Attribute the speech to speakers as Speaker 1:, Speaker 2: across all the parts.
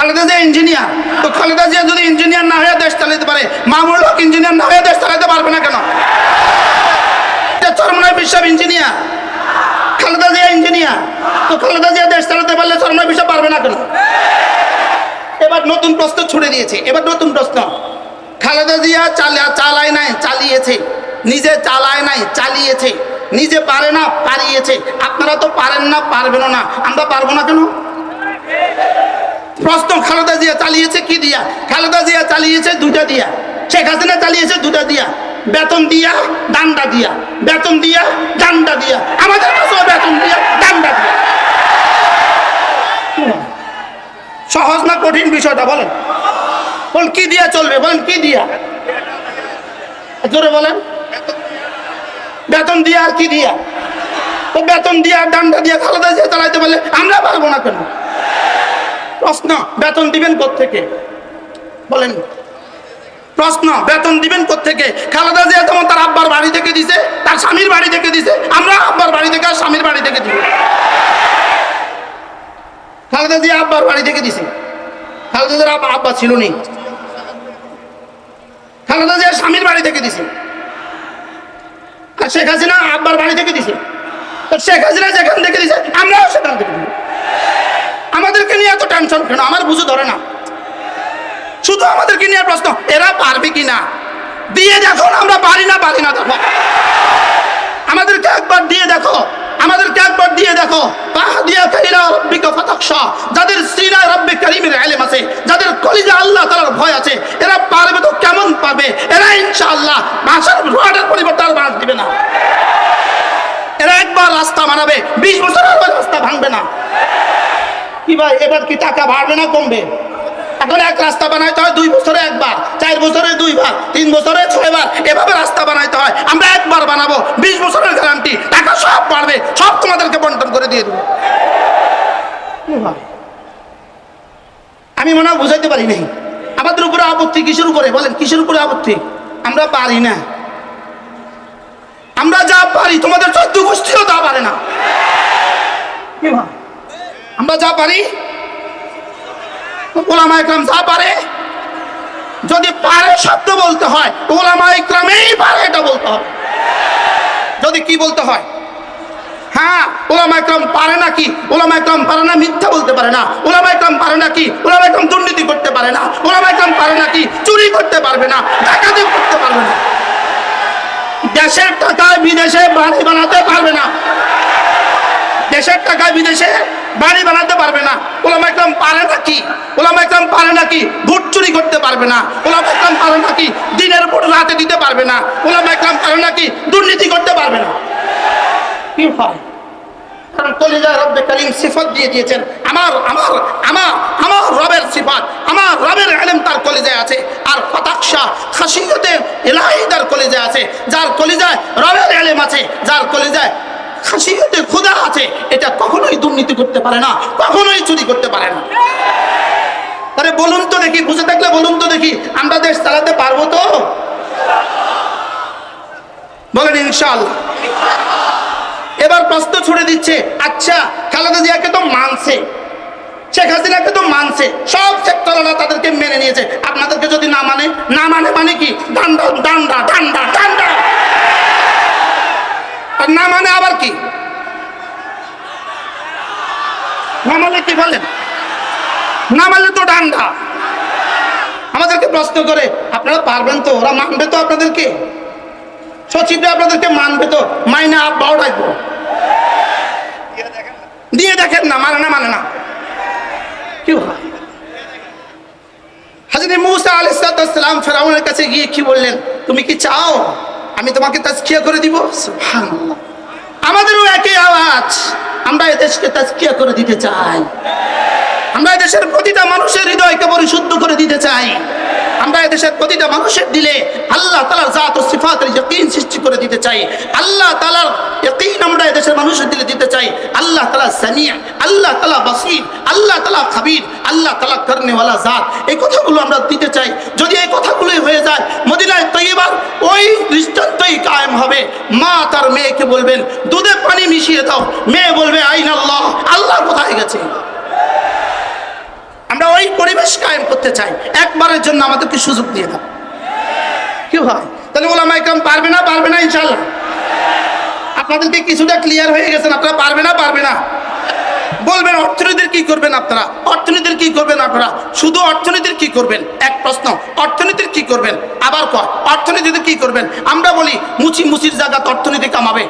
Speaker 1: Khaleda Zia engineer তো খালেদা জিয়া যদি engineer না হয়ে দেশ চালাতে পারে মামুল হক ইঞ্জিনিয়ার না হয়ে দেশ চালাতে পারবে না কেন? চরমনায় বিশ্ব ইঞ্জিনিয়ার খালেদা জিয়া ইঞ্জিনিয়ার তো খালেদা জিয়া দেশ চালাতে পারলে চরমনায় বিশ্ব পারবে না কেন? এবার নতুন প্রশ্ন ছুড়ে দিয়েছে। এবার নতুন প্রশ্ন। খালেদা জিয়া চালা চালায় নাই, চালিয়েছে। নিজে চালায় নাই, চালিয়েছে। নিজে পারে না পারিয়েছে আপনারা তো পারেন না পারবেন না। আমরা পারব না কেন? প্রশ্ন খালেদা জিয়া চালিয়েছে কি দিয়া? খালেদা জিয়া চালিয়েছে দুটা দিয়া। শেখ হাসিনা চালিয়েছে দুটা দিয়া। বেতন দিয়া ডান্ডা দিয়া। বেতন দিয়া ডান্ডা দিয়া। আমাদের কাছেও বেতন দিয়া ডান্ডা দিয়া। সহজ না কঠিন বিষয়টা বলেন। বল, কি দিয়া চলবে? বলেন, কি দিয়া? জোরে বলেন। বেতন দিয়া আর কি দিয়া? তো বেতন দিয়া ডান্ডা দিয়া খালেদা জিয়া চালাইতে পারলে আমরা পারব না কেন? প্রশ্ন, বেতন দিবেন থেকে বলেন। প্রশ্ন, বেতন দিবেন থেকে খালেদা জিয়া যেমন তার আব্বার বাড়ি থেকে দিছে, তার স্বামীর বাড়ি থেকে দিছে, আমরা আব্বার বাড়ি থেকে আর স্বামীর বাড়ি থেকে দিব খালেদা জিয়া আব্বার বাড়ি থেকে দিছে। খালেদা জিয়ার আব্বা ছিল নি খালেদা জিয়া স্বামীর বাড়ি থেকে দিছে। আর শেখ হাসিনা আব্বার বাড়ি থেকে দিছে। শেখ হাসিনা যেখান থেকে দিছে, আমরাও সেখান থেকে দিব আমাদেরকে নিয়ে এত টেনশন কেন? আমার বুঝে ধরে না। শুধু আমাদেরকে নিয়ে প্রশ্ন, এরা পারবে কি না দিয়ে দেখো আমরা পারি না পারি না দেখো। আমাদেরকে একবার দিয়ে দেখো, আমাদেরকে একবার দিয়ে দেখো। যাদের রব্বে কারীমের ইলম আছে, যাদের কলিজা আল্লাহ তাআলার ভয় আছে, এরা পারবে তো কেমন পাবে? এরা ইনশাআল্লাহ ভাষার রোডের পরিবর্তে আর দিবে না। এরা একবার রাস্তা বানাবে বিশ বছর আর রাস্তা ভাঙবে না। কি ভাই, এবার কি টাকা বাড়বে না কমবে? এখন এক রাস্তা বানাইতে হয় দুই বছরে একবার, চার বছরে দুইবার, তিন বছরে ছয়বার, এভাবে রাস্তা বানাইতে হয়। আমরা একবার বানাবো, বিশ বছরের গ্যারান্টি টাকা সব বাড়বে, সব তোমাদেরকে বন্টন করে দিয়ে দেবো। আমি মনে হয় বুঝাইতে পারি নাই। আমাদের উপরে আপত্তি কিসের উপরে? বলেন, কিসের উপরে আপত্তি? আমরা পারি না। আমরা যা পারি, তোমাদের চোদ্দ গোষ্ঠীও তা পারে না। কি ভাই? আমরা যা পারি? ওলামা ইকরাম যা পারে? যদি পারে শব্দ বলতে হয়, ওলামা ইকরামেই পারে এটা বলতে হবে। যদি কি বলতে হয়? হ্যাঁ ওলামা ইকরাম পারে না কি ওলামা ইকরাম পারে না মিথ্যা বলতে পারে না। ওলামা ইকরাম পারে না কি ওলামা ইকরাম দুর্নীতি করতে পারে না। ওলামা ইকরাম পারে না কি চুরি করতে পারবে না, ডাকাতি করতে পারবে না। দেশের টাকায় বিদেশে বাড়ি বানাতে পারবে না। দেশের টাকায় বিদেশে বাড়ি বানাতে পারবে না। ওলামা ইকরাম পারে নাকি? ওলামা ইকরাম পারে নাকি ভোট চুরি করতে পারবে না? ওলামা ইকরাম পারে নাকি দিনের ভোট রাতে দিতে পারবে না? ওলামা ইকরাম পারে নাকি দুর্নীতি করতে পারবে না? কি হয়? কারণ সিফত দিয়ে দিয়েছেন। আমার আমার আমার আমার রবের আমার রবের তার আছে। আর আছে। যার কলিজায় রবের এলেম আছে, যার কলিজায় খাসিয়তে খোদা আছে, এটা কখনোই দুর্নীতি করতে পারে না, কখনোই চুরি করতে পারে না। আরে বলুন তো দেখি বুঝে থাকলে বলুন তো দেখি, আমরা দেশ চালাতে পারব তো? বলেন ইনশাআল্লাহ। এবার প্রশ্ন ছুড়ে দিচ্ছে আচ্ছা খালেদা জিয়াকে তো মানছে, শেখ হাসিনাকে তো মানছে, সব সেক্টররা তাদেরকে মেনে নিয়েছে। আপনাদেরকে যদি না মানে না মানে মানে কি? ডান্ডা ডান্ডা ডান্ডা ডান্ডা আর না মানে আবার কি না মানে কি বলেন না মানলে তো ডান্ডা। আমাদেরকে প্রশ্ন করে, আপনারা পারবেন তো? ওরা মানবে তো আপনাদেরকে? সচিবরা আপনাদেরকে মানবে তো? মাইনা আব্বাও ডাকবো। দিয়ে দেখেন না মানে না মানে না। কি মুসা আলাইসালাম ফেরাউনের কাছে গিয়ে কি বললেন? তুমি কি চাও আমি তোমাকে তাজকিয়া করে দিব। আমাদেরও একই আওয়াজ। আমরা এদেশকে তাজকিয়া করে দিতে চাই। আমরা এদেশের প্রতিটা মানুষের হৃদয়কে পরিশুদ্ধ করে দিতে চাই। আমরা এদেশের প্রতিটা মানুষের দিলে আল্লাহ তালার জাত ও সিফাতের ইয়কিন সৃষ্টি করে দিতে চাই। আল্লাহ তালার ইয়কিন আমরা এদেশের মানুষের দিলে দিতে চাই। আল্লাহ তালা সামিয়া, আল্লাহ তালা বাসির, আল্লাহ তালা খাবির, আল্লাহ তালা করনেওয়ালা জাত। এই কথাগুলো আমরা দিতে চাই। যদি এই কথাগুলোই হয়ে যায়, মদিনায় তৈবার ওই দৃষ্টান্তই কায়েম হবে। মা তার মেয়েকে বলবেন, দুধে পানি মিশিয়ে দাও। মেয়ে বলবে আইন আল্লাহ আল্লাহ কোথায় গেছে। আমরা ওই পরিবেশ কায়েম করতে চাই। একবারের জন্য আমাদেরকে সুযোগ দিয়ে দাও। কি হয়? তাহলে ওলামা ইকরাম পারবে না? পারবে না ইনশাল্লাহ আপনাদেরকে কিছুটা ক্লিয়ার হয়ে গেছেন আপনারা পারবে না? পারবে না। বলবেন, অর্থনীতির কি করবেন আপনারা? অর্থনীতির কি করবেন আপনারা? শুধু অর্থনীতির কি করবেন? এক প্রশ্ন, অর্থনীতির কি করবেন? আবার কয়, অর্থনীতিতে কি করবেন? আমরা বলি, মুচি মুচির জায়গাত অর্থনীতি কামাবে।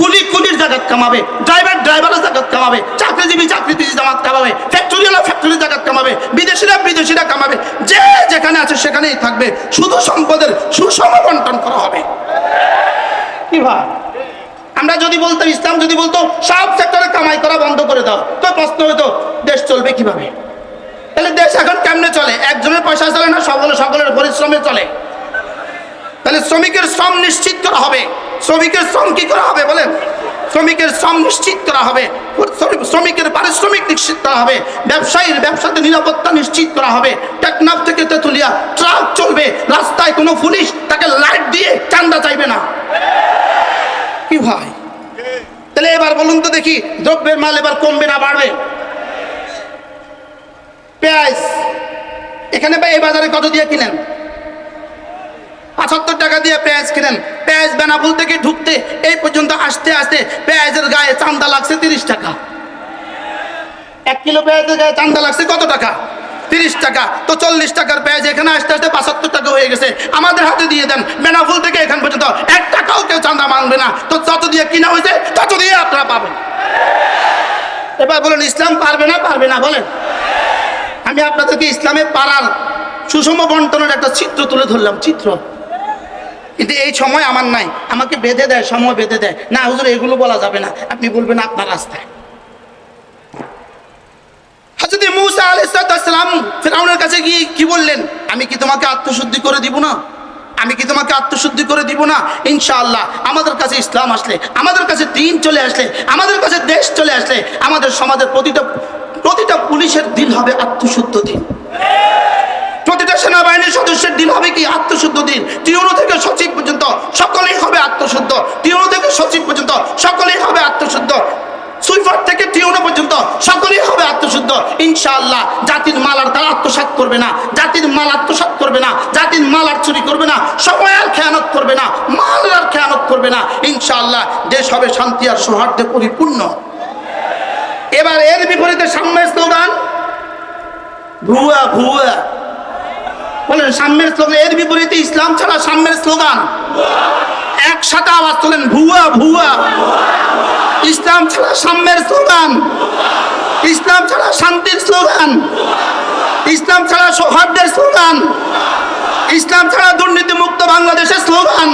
Speaker 1: কুলি কুলির জায়গাত কামাবে ড্রাইভার ড্রাইভারের জাগাত কামাবে, চাকরিজীবী চাকরিজীবী জামাত কামাবে ফ্যাক্টরিওয়ালা ফ্যাক্টরির জাগাত কামাবে, বিদেশিরা বিদেশিরা কামাবে, যে যেখানে আছে সেখানেই থাকবে, শুধু সম্পদের সুষম বন্টন করা হবে। কি ভাই? আমরা যদি বলতাম, ইসলাম যদি বলতো, সব সেক্টরে কামাই করা বন্ধ করে দাও, তো প্রশ্ন হতো দেশ চলবে কীভাবে? তাহলে দেশ এখন কেমনে চলে? একজনের পয়সা চলে না সকলে সকলের পরিশ্রমে চলে। তাহলে শ্রমিকের শ্রম নিশ্চিত করা হবে। শ্রমিকের শ্রম কি করা হবে বলেন? শ্রমিকের শ্রম নিশ্চিত করা হবে। শ্রমিক- শ্রমিকের পারিশ্রমিক নিশ্চিত করা হবে। ব্যবসায়ীর ব্যবসাতে নিরাপত্তা নিশ্চিত করা হবে। টেকনাফ থেকে তেতুলিয়া ট্রাক চলবে। রাস্তায় কোনো পুলিশ তাকে লাইট দিয়ে চান্দা চাইবে না। কি ভাই? তাহলে এবার বলুন তো দেখি, দ্রব্যের মাল এবার কমবে না বাড়বে? পেঁয়াজ। এখানে এই বাজারে কত দিয়ে কিনেন? দিয়ে পেঁয়াজ কিনেন। পেঁয়াজ বেনাপুল থেকে ঢুকতে? এই পর্যন্ত আসতে আসতে পেঁয়াজের গায়ে চান্দা লাগছে তিরিশ টাকা। এক কিলো পেঁয়াজের গায়ে চান্দা লাগছে কত টাকা? তিরিশ টাকা। তো চল্লিশ টাকার পেঁয়াজ এখানে আসতে আসতে পঁচাত্তর টাকা হয়ে গেছে। আমাদের হাতে দিয়ে দেন। বেনাফুল থেকে এখান পর্যন্ত এক টাকাও কেউ চান্দা মানবে না। তো যত দিয়ে কিনা হয়েছে, তত দিয়ে আপনারা পাবেন। এবার বলুন, ইসলাম পারবে না পারবে না? বলেন। আমি আপনাদেরকে ইসলামে পাড়ার সুষম বন্টনের একটা চিত্র তুলে ধরলাম, চিত্র। কিন্তু এই সময় আমার নাই। আমাকে বেঁধে দেয়, সময় বেঁধে দেয়। না, হুজুর, এগুলো বলা যাবে না। আপনি বলবেন আপনার রাস্তায়। কাছে গিয়ে কি বললেন? আমি কি তোমাকে আত্মশুদ্ধি করে দিব না? আমি কি তোমাকে আত্মশুদ্ধি করে দিব না? ইনশাআল্লাহ, আমাদের কাছে ইসলাম আসলে, আমাদের কাছে দিন চলে আসলে, আমাদের কাছে দেশ চলে আসলে, আমাদের সমাজের প্রতিটা প্রতিটা পুলিশের দিন হবে আত্মশুদ্ধ দিন। সেনাবাহিনীর সদস্যের দিন হবে কি? আত্মশুদ্ধ দিন। টিউনো থেকে সচিব পর্যন্ত সকলেই হবে আত্মশুদ্ধ। টিউনো থেকে সচিব পর্যন্ত সকলেই হবে আত্মশুদ্ধ। সুইফার থেকে টিউনো পর্যন্ত সকলেই হবে আত্মশুদ্ধ। ইনশাআল্লাহ, জাতির মাল আর তারা আত্মসাৎ করবে না। জাতির মাল আত্মসাৎ করবে না। জাতির মাল আর চুরি করবে না। সময় আর খেয়ানত করবে না। মাল আর খেয়ানত করবে না। ইনশাআল্লাহ, দেশ হবে শান্তি আর সৌহার্দ্যে পরিপূর্ণ। এবার এর বিপরীতে সামনের স্লোগান, ভুয়া ভুয়া। বলেন সাম্যের স্লোগান এর বিপরীতে ইসলাম ছাড়া সাম্যের স্লোগান একসাথে আওয়াজ তোলেন, ভুয়া ভুয়া। ইসলাম ছাড়া সাম্যের স্লোগান ইসলাম ছাড়া শান্তির স্লোগান ইসলাম ছাড়া সৌহার্দ্যের স্লোগান ইসলাম ছাড়া দুর্নীতি মুক্ত বাংলাদেশের স্লোগান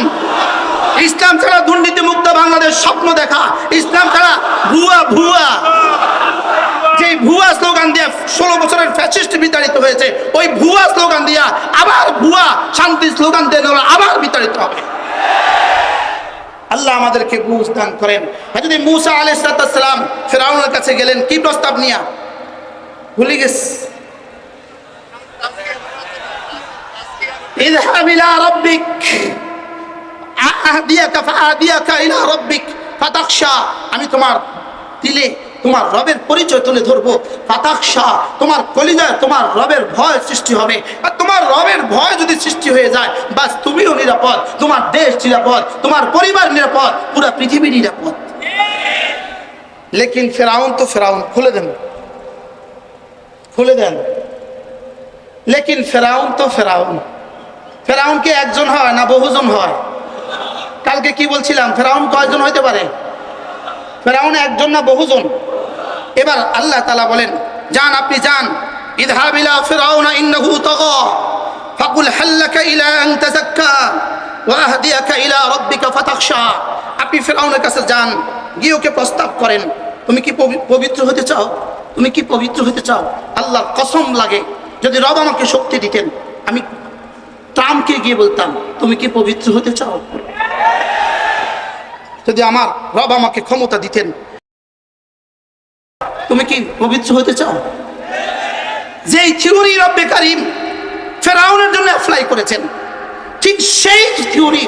Speaker 1: ইসলাম ছাড়া দুর্নীতি মুক্ত বাংলাদেশ স্বপ্ন দেখা। ইসলাম ছাড়া ভুয়া ভুয়া। ভুয়া স্লোগান দিয়ে ষোলো বছরের ফ্যাসিস্ট বিতাড়িত হয়েছে ওই ভুয়া স্লোগান দিয়া আবার ভুয়া শান্তি স্লোগান দিয়ে ওরা আবার বিতাড়িত হবে আল্লাহ আমাদেরকে বুঝ দান করেন যদি মুসা আলাইসালাম ফেরাউনের কাছে গেলেন কি প্রস্তাব নিয়া ভুলে গেছে اذهب إلى ربك أهديك فأهديك إلى ربك فتخشى আমি তোমার দিলে তোমার রবের পরিচয় তুলে ধরবো। ফাতাকশা তোমার কলিজায় তোমার রবের ভয় সৃষ্টি হবে। আর তোমার রবের ভয় যদি সৃষ্টি হয়ে যায়, বাস তুমিও নিরাপদ, তোমার দেশ নিরাপদ, তোমার পরিবার নিরাপদ, পুরো পৃথিবী নিরাপদ। লেকিন ফেরাউন তো ফেরাউন, খুলে দেন। খুলে দেন। লেকিন ফেরাউন তো ফেরাউন। ফেরাউন কি একজন হয় না বহুজন হয়? কালকে কি বলছিলাম? ফেরাউন কয়জন হইতে পারে? ফেরাউন একজন না বহুজন? এবার আল্লাহ তালা বলেন, যান আপনি যান। ইদহাবিলা ফেরাউনা ইন্নাহু তাগা। ফাকুল হাল্লাকা ইলা আন তাযাক্কা ওয়া আহদিয়াকা ইলা রাব্বিকা আপনি ফেরাউনের কাছে যান, গিয়ে ওকে প্রস্তাব করেন, তুমি কি পবিত্র হতে চাও? তুমি কি পবিত্র হতে চাও? আল্লাহর কসম লাগে, যদি রব আমাকে শক্তি দিতেন, আমি ট্রাম্পকে গিয়ে বলতাম, তুমি কি পবিত্র হতে চাও? যদি আমার রব আমাকে ক্ষমতা দিতেন তুমি কি পবিত্র হতে চাও? যেই থিওরি রব্বে কারিম ফেরাউনের জন্য অ্যাপ্লাই করেছেন, ঠিক সেই থিওরি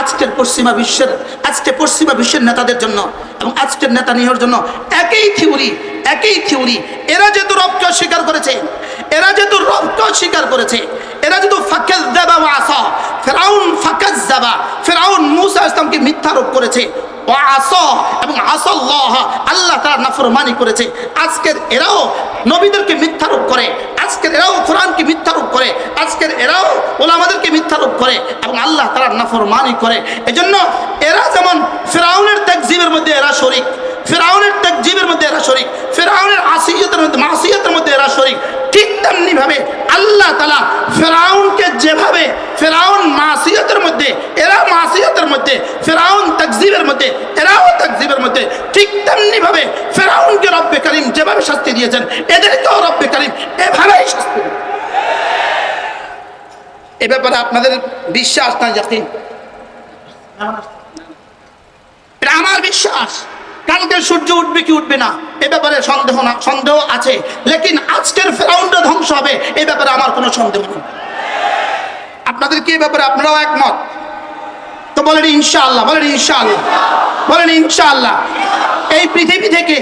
Speaker 1: আজকের পশ্চিমা বিশ্বের, আজকে পশ্চিমা বিশ্বের নেতাদের জন্য এবং আজকের নেতা নিহর জন্য একই থিওরি একই থিওরি। এরা যেহেতু রবকে অস্বীকার করেছে, এরা যেহেতু রবকে অস্বীকার করেছে, এরা যেহেতু ফাকেজ দেবা বা আসা, ফেরাউন ফাকেজ দেবা ফেরাউন মুসা ইসলামকে মিথ্যারোপ করেছে। ও আস এবং আসল্লাহ আল্লাহ তারা নাফরমানি করেছে। আজকের এরাও নবীদেরকে মিথ্যারোপ করে। আজকের এরাও কোরআনকে মিথ্যারোপ করে। আজকের এরাও ওলামাদেরকে মিথ্যারোপ করে এবং আল্লাহ তারা নাফরমানি করে। এজন্য এরা যেমন ফেরাউনের তাকজিবের মধ্যে এরা শরিক, ফেরাউনের তাকজিবের মধ্যে এরা শরিক, ফেরাউনের আসিয়তের মধ্যে, মাসিয়তের মধ্যে এরা শরিক, ঠিক তেমনিভাবে আল্লাহ তালা ফেরাউনকে যেভাবে ফেরাউন মাসিয়তের মধ্যে, এরা মাসিয়তের মধ্যে, ফেরাউন তাকজিবের মধ্যে, এরাও তাকজিবের মধ্যে। ঠিক তেমনি ভাবে ফেরাউনকে রব্বে করিম যেভাবে শাস্তি দিয়েছেন, এদেরকেও রব্বে করিম এভাবেই শাস্তি এ ব্যাপারে আপনাদের বিশ্বাস না যাতে আমার বিশ্বাস। কালকে সূর্য উঠবে কি উঠবে না, এ ব্যাপারে সন্দেহ না, সন্দেহ আছে। লেকিন আজকের ফেরাউন্ডটা ধ্বংস হবে এই ব্যাপারে আমার কোনো সন্দেহ নেই। আপনাদের কি ব্যাপারে আপনারাও একমত? তো বলেন ইনশাআল্লাহ বলেন ইনশাআল্লাহ বলেন ইনশাআল্লাহ। এই পৃথিবী থেকে